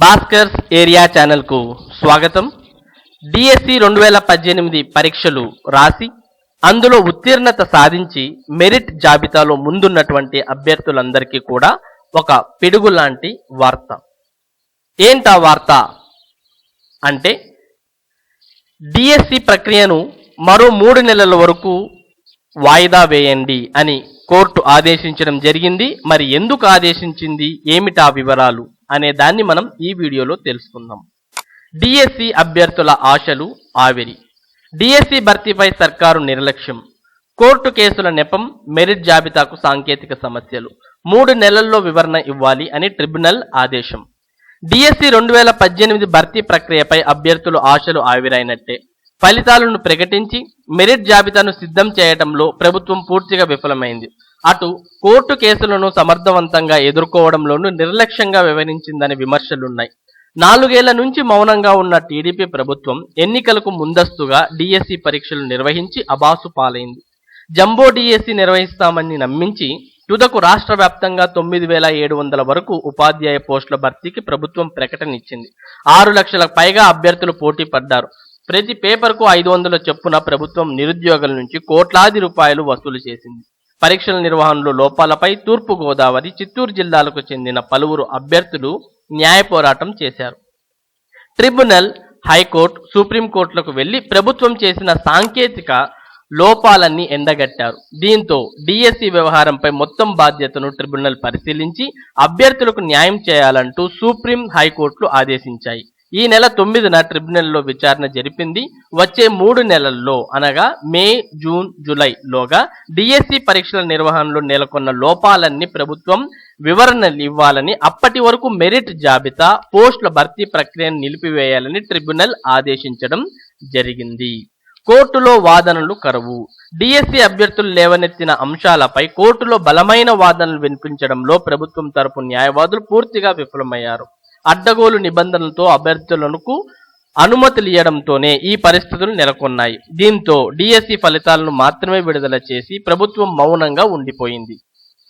Bhaskar's area ఛానల్కు స్వాగతం. DSC రెండు వేల పద్దెనిమిది పరీక్షలు రాసి అందులో ఉత్తీర్ణత సాధించి మెరిట్ జాబితాలో ముందున్నటువంటి అభ్యర్థులందరికీ కూడా ఒక పిడుగు లాంటి వార్త. ఏంటా వార్త? అంటే డిఎస్సి ప్రక్రియను మరో మూడు నెలల వరకు వాయిదా వేయండి అని కోర్టు ఆదేశించడం జరిగింది. మరి ఎందుకు ఆదేశించింది? ఏమిటా వివరాలు? అనే దాన్ని మనం ఈ వీడియోలో తెలుసుకుందాం. డిఎస్సి అభ్యర్థుల ఆశలు ఆవిరి. డిఎస్సి భర్తీపై సర్కారు నిర్లక్ష్యం. కోర్టు కేసుల నెపం మెరిట్ జాబితాకు సాంకేతిక సమస్యలు. మూడు నెలల్లో వివరణ ఇవ్వాలి అని ట్రిబ్యునల్ ఆదేశం. డిఎస్సి రెండు వేల పద్దెనిమిది భర్తీ ప్రక్రియపై అభ్యర్థులు ఆశలు ఆవిరైనట్టే. ఫలితాలను ప్రకటించి మెరిట్ జాబితాను సిద్ధం చేయడంలో ప్రభుత్వం పూర్తిగా విఫలమైంది. అటు కోర్టు కేసులను సమర్థవంతంగా ఎదుర్కోవడంలోనూ నిర్లక్ష్యంగా వ్యవహరించిందనే విమర్శలున్నాయి. నాలుగేళ్ళ నుంచి మౌనంగా ఉన్న టీడీపీ ప్రభుత్వం ఎన్నికలకు ముందస్తుగా డిఎస్సి పరీక్షలు నిర్వహించి అబాసు పాలైంది. జంబో డిఎస్సి నిర్వహిస్తామని నమ్మించి తుదకు రాష్ట్ర వ్యాప్తంగా తొమ్మిది వేల ఏడు వందల వరకు ఉపాధ్యాయ పోస్టుల భర్తీకి ప్రభుత్వం ప్రకటన ఇచ్చింది ఆరు లక్షల పైగా అభ్యర్థులు పోటీ పడ్డారు. ప్రతి పేపర్కు ఐదు వందల చొప్పున ప్రభుత్వం నిరుద్యోగుల నుంచి కోట్లాది రూపాయలు వసూలు చేసింది. పరీక్షల నిర్వహణలో లోపాలపై తూర్పు గోదావరి చిత్తూరు జిల్లాలకు చెందిన పలువురు అభ్యర్థులు న్యాయ పోరాటం చేశారు. ట్రిబ్యునల్ హైకోర్టు సుప్రీంకోర్టులకు వెళ్ళి ప్రభుత్వం చేసిన సాంకేతిక లోపాలన్నీ ఎండగట్టారు. దీంతో డిఎస్సి వ్యవహారంపై మొత్తం బాధ్యతను ట్రిబ్యునల్ పరిశీలించి అభ్యర్థులకు న్యాయం చేయాలంటూ సుప్రీం హైకోర్టులు ఆదేశించాయి. ఈ నెల తొమ్మిదిన ట్రిబ్యునల్లో విచారణ జరిపింది. వచ్చే మూడు నెలల్లో అనగా మే జూన్ జూలై లోగా డిఎస్సి పరీక్షల నిర్వహణలో నెలకొన్న లోపాలన్నీ ప్రభుత్వం వివరణలు ఇవ్వాలని అప్పటి వరకు మెరిట్ జాబితా పోస్టుల భర్తీ ప్రక్రియను నిలిపివేయాలని ట్రిబ్యునల్ ఆదేశించడం జరిగింది. కోర్టులో వాదనలు కరువు. డిఎస్సి అభ్యర్థులు లేవనెత్తిన అంశాలపై కోర్టులో బలమైన వాదనలు వినిపించడంలో ప్రభుత్వం తరపు న్యాయవాదులు పూర్తిగా విఫలమయ్యారు. అడ్డగోలు నిబంధనలతో అభ్యర్థులకు అనుమతులు ఇవ్వడంతోనే ఈ పరిస్థితులు నెలకొన్నాయి. దీంతో డిఎస్సి ఫలితాలను మాత్రమే విడుదల చేసి ప్రభుత్వం మౌనంగా ఉండిపోయింది.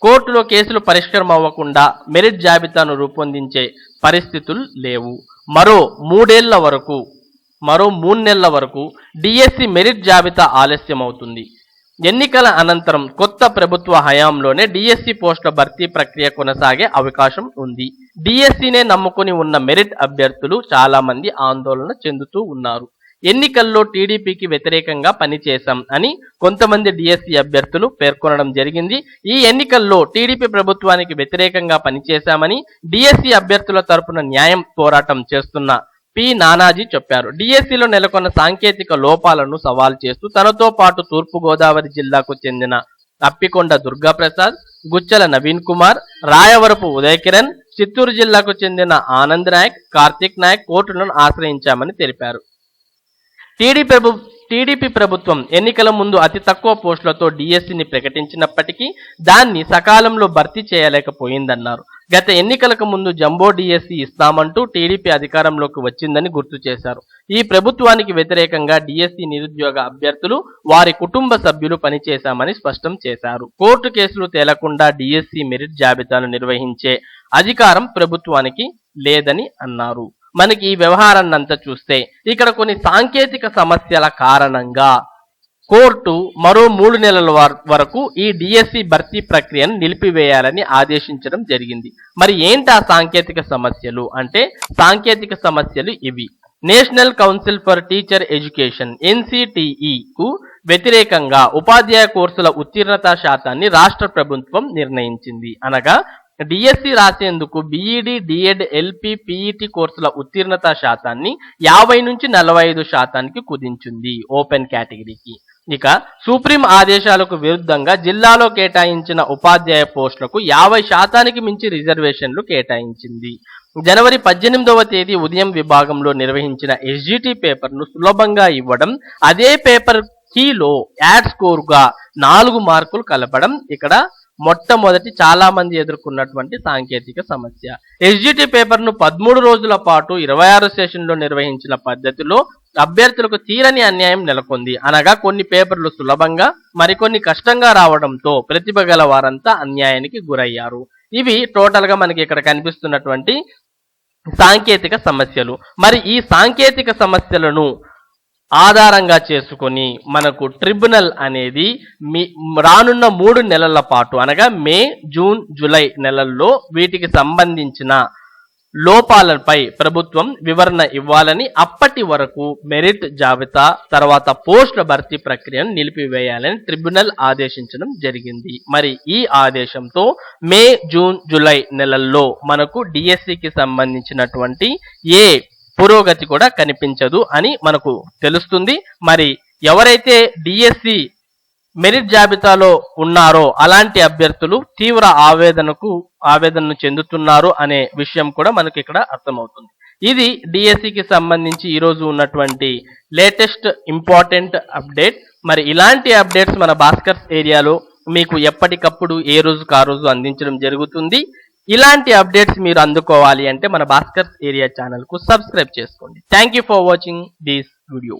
కోర్టులో కేసులు పరిష్కారం అవ్వకుండా మెరిట్ జాబితాను రూపొందించే పరిస్థితులు లేవు. మరో మూడేళ్ళ వరకు మరో మూడు నెలల వరకు డిఎస్సి మెరిట్ జాబితా ఆలస్యం అవుతుంది ఎన్నికల అనంతరం కొత్త ప్రభుత్వ హయాంలోనే డిఎస్సి పోస్టుల భర్తీ ప్రక్రియ కొనసాగే అవకాశం ఉంది. డిఎస్సినే నమ్ముకుని ఉన్న మెరిట్ అభ్యర్థులు చాలా మంది ఆందోళన చెందుతూ ఉన్నారు. ఎన్నికల్లో టీడీపీకి వ్యతిరేకంగా పనిచేశాం అని కొంతమంది డిఎస్సి అభ్యర్థులు పేర్కొనడం జరిగింది. ఈ ఎన్నికల్లో టీడీపీ ప్రభుత్వానికి వ్యతిరేకంగా పనిచేశామని డిఎస్సి అభ్యర్థుల తరపున న్యాయం పోరాటం చేస్తున్న పి నానాజీ చెప్పారు. డిఎస్సిలో నెలకొన్న సాంకేతిక లోపాలను సవాల్ చేస్తూ తనతో పాటు తూర్పు గోదావరి జిల్లాకు చెందిన అప్పికొండ దుర్గాప్రసాద్ గుచ్చల నవీన్ కుమార్ రాయవరపు ఉదయ్ కిరణ్ చిత్తూరు జిల్లాకు చెందిన ఆనంద్ నాయక్ కార్తిక్ నాయక్ కోర్టులను ఆశ్రయించామని తెలిపారు. టీడీ ప్రభు టీడీపీ ప్రభుత్వం ఎన్నికల ముందు అతి తక్కువ పోస్టులతో డిఎస్సిని ప్రకటించినప్పటికీ దాన్ని సకాలంలో భర్తీ చేయలేకపోయిందన్నారు. గత ఎన్నికలకు ముందు జంబో డిఎస్సి ఇస్తామంటూ టీడీపీ అధికారంలోకి వచ్చిందని గుర్తు చేశారు. ఈ ప్రభుత్వానికి వ్యతిరేకంగా డిఎస్సి నిరుద్యోగ అభ్యర్థులు వారి కుటుంబ సభ్యులు పనిచేశామని స్పష్టం చేశారు. కోర్టు కేసులు తేలకుండా డిఎస్సి మెరిట్ జాబితాను నిర్వహించే అధికారం ప్రభుత్వానికి లేదని అన్నారు. మనకి ఈ వ్యవహారాన్నంతా చూస్తే ఇక్కడ కొన్ని సాంకేతిక సమస్యల కారణంగా కోర్టు మరో మూడు నెలల వరకు ఈ డిఎస్సి భర్తీ ప్రక్రియను నిలిపివేయాలని ఆదేశించడం జరిగింది. మరి ఏంటి ఆ సాంకేతిక సమస్యలు? అంటే సాంకేతిక సమస్యలు ఇవి. National council for teacher education NCTE కు వ్యతిరేకంగా ఉపాధ్యాయ కోర్సుల ఉత్తీర్ణత శాతాన్ని రాష్ట్ర ప్రభుత్వం నిర్ణయించింది. అనగా డిఎస్సి రాసేందుకు బీఈడి డిఎడ్ ఎల్పి పిఈటి కోర్సుల ఉత్తీర్ణత శాతాన్ని యాభై నుంచి నలభై ఐదు శాతానికి కుదించింది ఓపెన్ కేటగిరీకి. ఇక సుప్రీం ఆదేశాలకు విరుద్ధంగా జిల్లాలో కేటాయించిన ఉపాధ్యాయ పోస్టులకు యాభై శాతానికి మించి రిజర్వేషన్లు కేటాయించింది. జనవరి పద్దెనిమిదవ తేదీ ఉదయం విభాగంలో నిర్వహించిన ఎస్జిటి పేపర్ను సులభంగా ఇవ్వడం అదే పేపర్ కీలో యాడ్ స్కోరుగా నాలుగు మార్కులు కలపడం ఇక్కడ మొట్టమొదటి చాలా మంది ఎదుర్కొన్నటువంటి సాంకేతిక సమస్య. ఎస్జిటి పేపర్ను పదమూడు రోజుల పాటు ఇరవై ఆరు సెషన్లో నిర్వహించిన పద్ధతిలో అభ్యర్థులకు తీరని అన్యాయం నెలకొంది. అనగా కొన్ని పేపర్లు సులభంగా మరికొన్ని కష్టంగా రావడంతో ప్రతిభ గల వారంతా అన్యాయానికి గురయ్యారు. ఇవి టోటల్గా మనకి ఇక్కడ కనిపిస్తున్నటువంటి సాంకేతిక సమస్యలు. మరి ఈ సాంకేతిక సమస్యలను ఆధారంగా చేసుకొని మనకు ట్రిబ్యునల్ అనేది మీ రానున్న మూడు నెలల పాటు అనగా మే జూన్ జూలై నెలల్లో వీటికి సంబంధించిన లోపాలపై ప్రభుత్వం వివరణ ఇవ్వాలని అప్పటి వరకు మెరిట్ జాబితా తర్వాత పోస్టుల భర్తీ ప్రక్రియను నిలిపివేయాలని ట్రిబ్యునల్ ఆదేశించడం జరిగింది. మరి ఈ ఆదేశంతో మే జూన్ జూలై నెలల్లో మనకు డిఎస్సికి సంబంధించినటువంటి ఏ పురోగతి కూడా కనిపించదు అని మనకు తెలుస్తుంది. మరి ఎవరైతే డిఎస్సి మెరిట్ జాబితాలో ఉన్నారో అలాంటి అభ్యర్థులు తీవ్ర ఆవేదనకు ఆవేదనను చెందుతున్నారు అనే విషయం కూడా మనకి ఇక్కడ అర్థమవుతుంది. ఇది డిఎస్సికి సంబంధించి ఈరోజు ఉన్నటువంటి లేటెస్ట్ ఇంపార్టెంట్ అప్డేట్. మరి ఇలాంటి అప్డేట్స్ మన భాస్కర్స్ ఏరియాలో మీకు ఎప్పటికప్పుడు ఏ రోజుకు ఆ రోజు అందించడం జరుగుతుంది. ఇలాంటి అప్డేట్స్ మీరు అందుకోవాలి అంటే మన భాస్కర్స్ ఏరియా ఛానల్కు సబ్స్క్రైబ్ చేసుకోండి. Thank you for watching this video